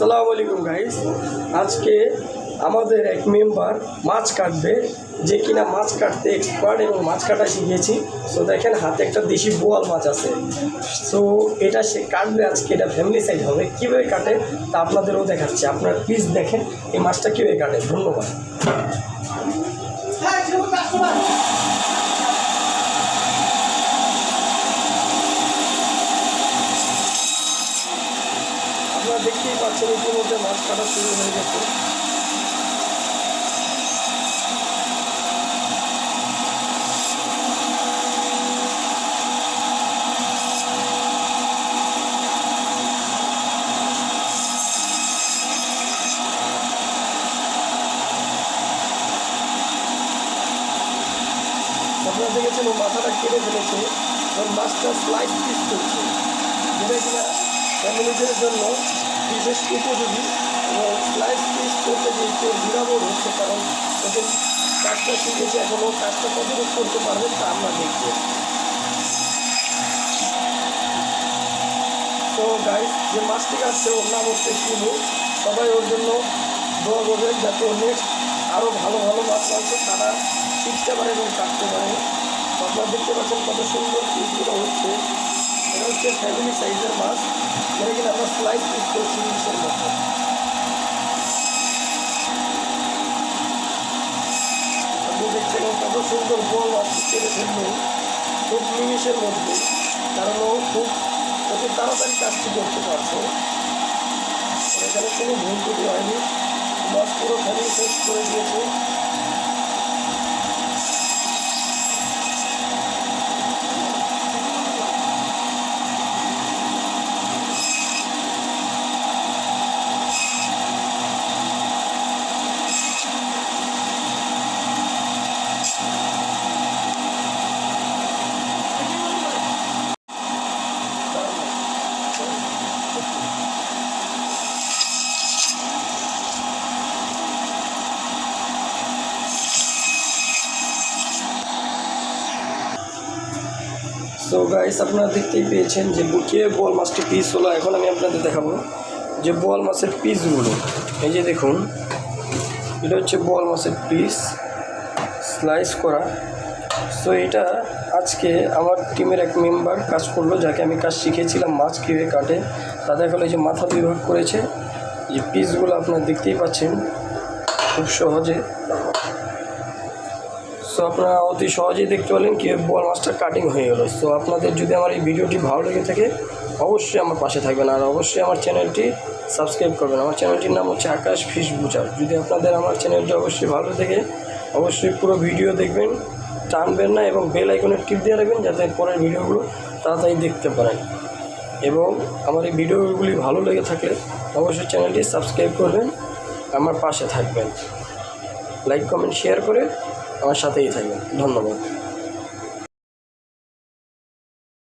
সালাম আলাইকুম গাইস আজকে আমাদের এক মেম্বার মাছ কাটবে, যে কিনা মাছ কাটতে এক্সপার্ট এবং মাছ কাটা শিখেছি। সো দেখেন হাতে একটা দেশি বোয়াল মাছ আছে। সো এটা সে কাটবে আজকে, এটা ফ্যামিলি সাইজ হবে। কীভাবে কাটে তা আপনাদেরও দেখাচ্ছে। আপনারা প্লিজ দেখেন, এই মাছটা কীভাবে কাটে? ধন্যবাদ। পাচ্ছেন ইতিমধ্যে মাছ কাটা শুরু হয়ে গেছে। আপনারা দেখেছেন ও মাথাটা কেটে ফেলেছে এবং মাছটা স্লাইস পিস করছে। যেটা কিনা ফ্যামিলিদের জন্য বিশেষ উপযোগী এবং স্লাইস পিস করতে যে একটু বিরামর হচ্ছে, কারণ যখন কাজটা শিখেছে, এখনও কাজটা কতটুকু করতে পারবেন তা আমরা দেখব। তো গাইস যে মাছটি কাটছে, ওর নাম হচ্ছে শিমু। সবাই ওর জন্য দোয়া করবেন যাতে ও নেক্সট আরও ভালো ভালো মাছ মাংস তারা শিখতে পারে এবং কাটতে পারে। আপনারা দেখতে পাচ্ছেন কত সুন্দর পিসগুলো হচ্ছে। এটা হচ্ছে ফ্যামিলি সাইজের মাছ যেটা কিনা আমরা স্লাইস পিস করছি ইলিশের দেখছেন কত সুন্দর বল মাছ কেটে ফেলল খুব মিনিশের মধ্যে, কারণ ও খুব কত তাড়াতাড়ি কাজটি করতে পারছে। এখানে কোনো ভুল ত্রুটি হয়নি মাছ পুরো ফ্যামিলি শেষ করে দিয়েছে। সো গাইস আপনারা দেখতেই পেয়েছেন যে বুকে বোয়াল মাছটি পিস হলো। এখন আমি আপনাদের দেখাবো যে বোয়াল মাছের পিসগুলো এই যে দেখুন, এটা হচ্ছে বোয়াল মাছের পিস স্লাইস করা। সো এটা আজকে আমার টিমের এক মেম্বার কাজ করল, যাকে আমি কাজ শিখেছিলাম মাছ কীভাবে কাটে। তা দেখাল যে মাথা বিভাগ করেছে। যে পিসগুলো আপনারা দেখতেই পাচ্ছেন খুব সহজে। সো আপনারা অতি সহজেই দেখতে পেলেন কি বল মাছটা কাটিং হয়ে গেলো। সো আপনাদের যদি আমার এই ভিডিওটি ভালো লেগে থাকে, অবশ্যই আমার পাশে থাকবেন। আর অবশ্যই আমার চ্যানেলটি সাবস্ক্রাইব করবেন। আমার চ্যানেলটির নাম হচ্ছে আকাশ ফিশ বুচার। যদি আপনাদের আমার চ্যানেলটি অবশ্যই ভালো থেকে, অবশ্যই পুরো ভিডিও দেখবেন, টানবেন না এবং বেল আইকনের টিপ দিয়ে রাখবেন যাতে পরের ভিডিওগুলো তাড়াতাড়ি দেখতে পারেন। এবং আমার এই ভিডিওগুলি ভালো লেগে থাকলে অবশ্যই চ্যানেলটি সাবস্ক্রাইব করবেন, আমার পাশে থাকবেন। লাইক কমেন্ট শেয়ার করে আমার সাথেই থাকবেন। ধন্যবাদ।